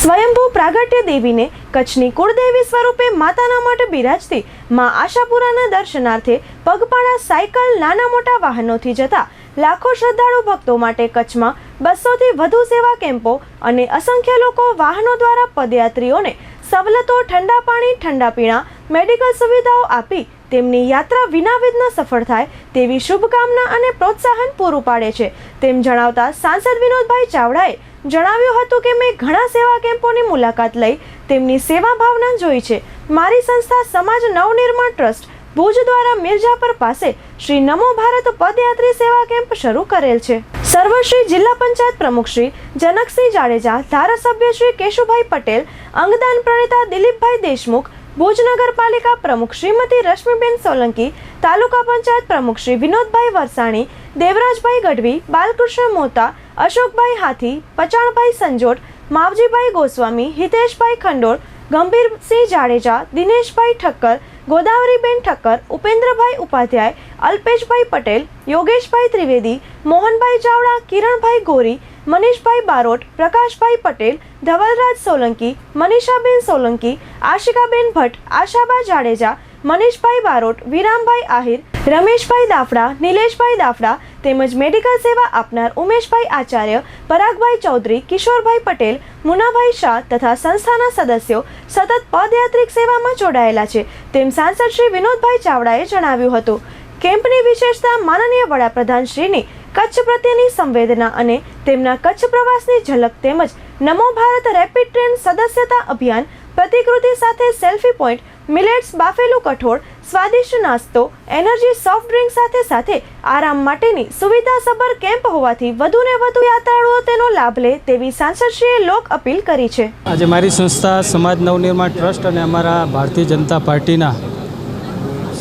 સ્વયંભૂ પ્રાગટ્ય દેવીને કચ્છની કુળદેવી સ્વરૂપે માતાના મઠ બિરાજતી માં આશાપુરાના દર્શનાર્થે પગપાળા સાયકલ નાના મોટા વાહનોથી જતા લાખો શ્રદ્ધાળુ ભક્તો માટે કચ્છમાં બસોથી વધુ સેવા કેમ્પો અને અસંખ્ય લોકો વાહનો દ્વારા પદયાત્રીઓને સવલતો, ઠંડા પાણી, ઠંડા પીણા, મેડિકલ સુવિધાઓ આપી તેમની યાત્રા વિનાવિઘ્ન સફળ થાય તેવી શુભકામના અને પ્રોત્સાહન પૂરું પાડે છે. તેમ જણાવતા સાંસદ વિનોદભાઈ ચાવડાએ જણાવ્યું હતું કે મેં ઘણા સેવા કેમ્પોની મુલાકાત લઈ તેમની સેવા ભાવના જોઈ છે. મારી સંસ્થા સમાજ નવનિર્માણ ટ્રસ્ટ ભુજ દ્વારા મિર્જાપર પાસે શ્રી નમો ભારત પદયાત્રી સેવા કેમ્પ શરૂ કરેલ છે. સર્વશ્રી જિલ્લા પંચાયત પ્રમુખ શ્રી જનકસિંહ જાડેજા, ધારાસભ્ય શ્રી કેશુભાઈ પટેલ, અંગદાન પ્રણેતા દિલીપભાઈ દેશમુખ ભુજ નગરપાલિકા પ્રમુખ શ્રીમતી રશ્મિબેન સોલંકી, તાલુકા પંચાયત પ્રમુખ શ્રી વિનોદભાઈ વરસાણી, દેવરાજભાઈ ગઢવી, બાલકૃષ્ણ મોતા, અશોકભાઈ હાથી, પચાણભાઈ સંજોટ માવજીભાઈ ગોસ્વામી, હિતેશભાઈ ખંડોળ, ગંભીરસિંહ જાડેજા, દિનેશભાઈ ઠક્કર, ગોદાવરીબેન ઠક્કર, ઉપેન્દ્રભાઈ ઉપાધ્યાય, અલ્પેશભાઈ પટેલ, યોગેશભાઈ ત્રિવેદી, મોહનભાઈ ચાવડા, કિરણભાઈ ગોરી, મનીષભાઈ બારોટ, પ્રકાશભાઈ પટેલ, ધવલરાજ સોલંકી, મનીષાબેન સોલંકી, આશિકાબેન ભટ્ટ, આશાબા જાડેજા મનીષભાઈ બારોટ, વિરામભાઈ આહિર, રમેશભાઈ દાફડા, નિલેશભાઈ દાફડા તેમજ મેડિકલ સેવા આપનાર ઉમેશભાઈ આચાર્ય, પરાગભાઈ ચૌધરી, કિશોરભાઈ પટેલ, મુનાભાઈ શાહ તથા સંસ્થાના સદસ્યો સતત પદયાત્રિક સેવામાં જોડાયેલા છે. તેમ સાંસદ શ્રી વિનોદભાઈ ચાવડાએ જણાવ્યું હતું. કેમ્પની વિશેષતા માનનીય વડાપ્રધાન શ્રીની કચ્છ પ્રત્યેની સંવેદના અને તેમના કચ્છ પ્રવાસની ઝલક તેમજ નમો ભારત રેપિડ ટ્રેન સદસ્યતા અભિયાન પ્રતિકૃતિ સાથે સેલ્ફી પોઈન્ટ મિલેટ્સ બાફેલું કઠોળ, સ્વાદિષ્ટ નાસ્તો, એનર્જી સોફ્ટ ડ્રિંક સાથે સાથે આરામ માટેની સુવિધાસભર કેમ્પ હોવાથી વધુને વધુ યાત્રાળુઓ તેનો લાભ લે તેવી સાંસદશ્રીએ લોક અપીલ કરી છે. આજે મારી સંસ્થા સમાજ નવનિર્માણ ટ્રસ્ટ અને અમારા ભારતીય જનતા પાર્ટીના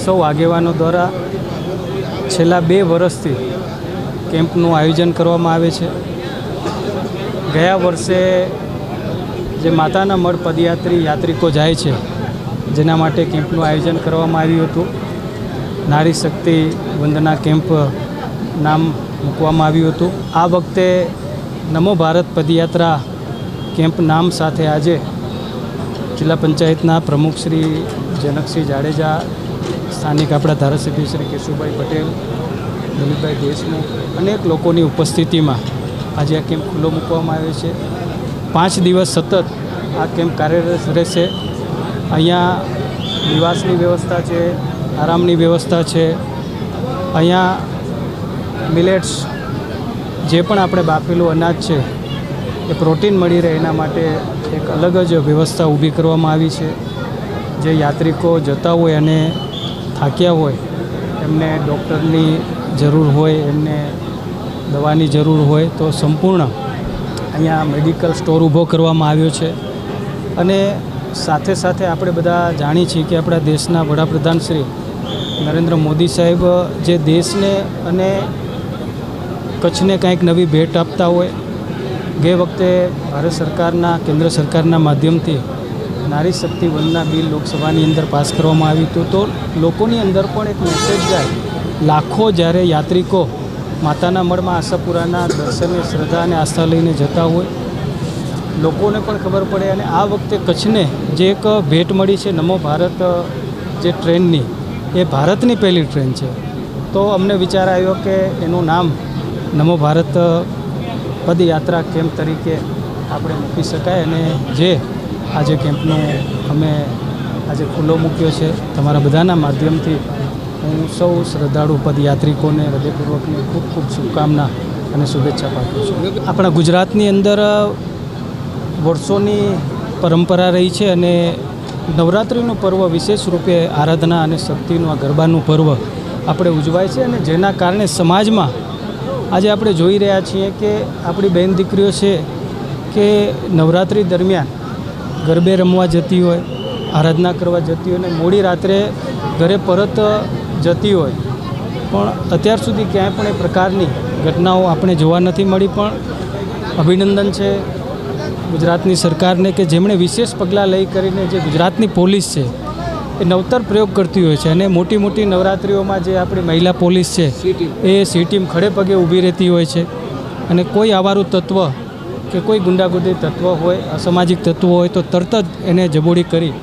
સૌ આગેવાનો દ્વારા છેલ્લા બે વર્ષથી કેમ્પનું આયોજન કરવામાં આવે છે. ગયા વર્ષે જે માતાના મઢ પદયાત્રી યાત્રિકો જાય છે જેના માટે કેમ્પનું આયોજન કરવામાં આવ્યું હતું. નારી શક્તિ વંદના કેમ્પ નામ મૂકવામાં આવ્યું હતું. આ વખતે નમો ભારત પદયાત્રા કેમ્પ નામ સાથે આજે જિલ્લા પંચાયતના પ્રમુખ શ્રી જનકસિંહ જાડેજા, સ્થાનિક આપણા ધારાસભ્ય શ્રી કેશુભાઈ પટેલ, દિલીપભાઈ દેશમુખ અનેક લોકોની ઉપસ્થિતિમાં આજે આ કેમ્પ ખુલ્લો મૂકવામાં આવ્યો છે. પાંચ દિવસ સતત આ કેમ્પ કાર્યરત રહેશે. અહીંયા નિવાસની વ્યવસ્થા છે, આરામની વ્યવસ્થા છે. અહીંયા મિલેટ્સ જે પણ આપણે બાફેલું અનાજ છે, એ પ્રોટીન મળી રહે એના માટે એક અલગ જ વ્યવસ્થા ઊભી કરવામાં આવી છે. જે યાત્રિકો જતા હોય અને થાક્યા હોય, એમને ડૉક્ટરની જરૂર હોય, એમને દવાની જરૂર હોય, તો સંપૂર્ણ અહીંયા મેડિકલ સ્ટોર ઊભો કરવામાં આવ્યો છે. અને સાથે સાથે આપણે બધા જાણીએ છીએ કે આપણા દેશના વડાપ્રધાન શ્રી નરેન્દ્ર મોદી સાહેબ, જે દેશને અને કચ્છને કાંઈક નવી ભેટ આપતા હોય ગઈ વખતે ભારત સરકારના, કેન્દ્ર સરકારના માધ્યમથી નારી શક્તિ વનના બિલ લોકસભાની અંદર પાસ કરવામાં આવ્યું હતું, તો લોકોની અંદર પણ એક મેસેજ જાય, લાખો જ્યારે યાત્રિકો માતાના મળમાં આશાપુરાના દર્શને, શ્રદ્ધા અને આસ્થા લઈને જતા હોય લોકોને પણ ખબર પડે અને આ વખતે કચ્છને જે એક ભેટ મળી છે નમો ભારત જે ટ્રેનની, એ ભારતની પહેલી ટ્રેન છે. તો અમને વિચાર આવ્યો કે એનું નામ નમો ભારત પદયાત્રા કેમ્પ તરીકે આપણે મૂકી શકાય અને જે આજે કેમ્પનું અમે આજે ખુલ્લો મૂક્યો છે, તમારા બધાના માધ્યમથી હું સૌ શ્રદ્ધાળુ પદયાત્રિકોને હૃદયપૂર્વકની ખૂબ ખૂબ શુભકામના અને શુભેચ્છા પાઠવું છું. આપણા ગુજરાતની અંદર વર્ષોની પરંપરા રહી છે અને નવરાત્રિનું પર્વ વિશેષ રૂપે આરાધના અને શક્તિનું આ ગરબાનું પર્વ આપણે ઉજવાય છે અને જેના કારણે સમાજમાં આજે આપણે જોઈ રહ્યા છીએ કે આપણી બહેન દીકરીઓ છે કે નવરાત્રિ દરમિયાન ગરબે રમવા જતી હોય, આરાધના કરવા જતી હોય અને મોડી રાત્રે ઘરે પરત જતી હોય. પણ અત્યાર સુધી ક્યાંય પણ એ પ્રકારની ઘટનાઓ આપણે જોવા નથી મળી, પણ અભિનંદન છે. ગુજરાતની સરકારને કે જેમણે વિશેષ પગલાં લઈ કરીને જે ગુજરાતની પોલીસ છે, એ નવતર પ્રયોગ કરતી હોય છે અને મોટી મોટી નવરાત્રિઓમાં જે આપણી મહિલા પોલીસ છે, એ સી ટીમ ખડે પગે ઊભી રહેતી હોય છે. અને કોઈ આવારું તત્વ કે કોઈ ગુંડાગુર્દી તત્વ હોય, અસામાજિક તત્વો હોય તો તરત જ એને જબોડી કરી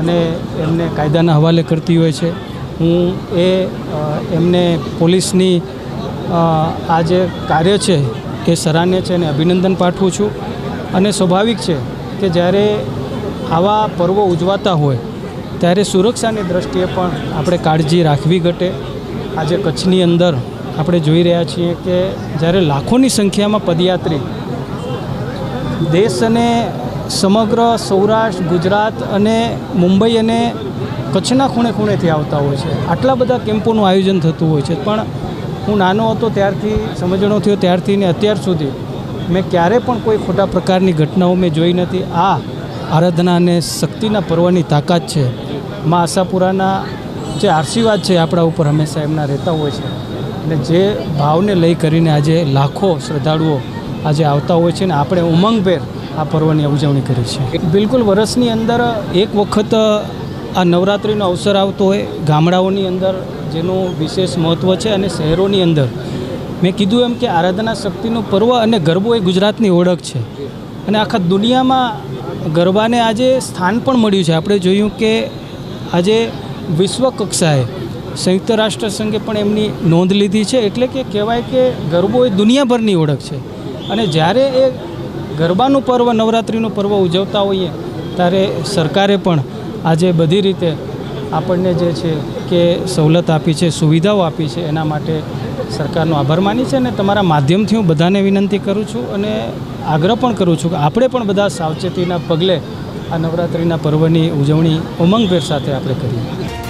અને એમને કાયદાના હવાલે કરતી હોય છે. હું એ એમને પોલીસની આ જે કાર્ય છે, એ સરાહનીય છે અને અભિનંદન પાઠવું છું. અને સ્વાભાવિક છે કે જ્યારે આવા પર્વો ઉજવાતા હોય, ત્યારે સુરક્ષાની દ્રષ્ટિએ પણ આપણે કાળજી રાખવી ઘટે. આજે કચ્છની અંદર આપણે જોઈ રહ્યા છીએ કે જ્યારે લાખોની સંખ્યામાં પદયાત્રી દેશ અને સમગ્ર સૌરાષ્ટ્ર, ગુજરાત અને મુંબઈ અને કચ્છના ખૂણે ખૂણેથી આવતા હોય છે. આટલા બધા કેમ્પોનું આયોજન થતું હોય છે. પણ હું નાનો હતો ત્યારથી, સમજણો થયો ત્યારથી ને અત્યાર સુધી મેં ક્યારે પણ કોઈ ખોટા પ્રકારની ઘટનાઓ મેં જોઈ નથી. આ આરાધના અને શક્તિના પર્વની તાકાત છે. મા આશાપુરાના જે આશીર્વાદ છે આપણા ઉપર હંમેશા એમના રહેતા હોય છે. અને જે ભાવને લઈ કરીને આજે લાખો શ્રદ્ધાળુઓ આજે આવતા હોય છે ને આપણે ઉમંગભેર આ પર્વની ઉજવણી કરી છે. બિલકુલ વર્ષની અંદર એક વખત આ નવરાત્રિનો અવસર આવતો હોય ગામડાઓની અંદર, જેનું વિશેષ મહત્ત્વ છે અને શહેરોની અંદર. મેં કીધું એમ કે આરાધના શક્તિનું પર્વ અને ગરબો એ ગુજરાતની ઓળખ છે. અને આખા દુનિયામાં ગરબાને આજે સ્થાન પણ મળ્યું છે. આપણે જોયું કે આજે વિશ્વ કક્ષાએ સંયુક્ત રાષ્ટ્ર સંઘે પણ એમની નોંધ લીધી છે. એટલે કે કહેવાય કે ગરબો એ દુનિયાભરની ઓળખ છે. અને જ્યારે એ ગરબાનું પર્વ, નવરાત્રિનું પર્વ ઉજવતા હોઈએ, ત્યારે સરકારે પણ આજે બધી રીતે આપણને જે છે કે સવલત આપી છે, સુવિધાઓ આપી છે એના માટે સરકારનો આભાર માની છે અને તમારા માધ્યમથી હું બધાને વિનંતી કરું છું અને આગ્રહ પણ કરું છું કે આપણે પણ બધા સાવચેતીના પગલે આ નવરાત્રિના પર્વની ઉજવણી ઉમંગભેર સાથે આપણે કરીએ.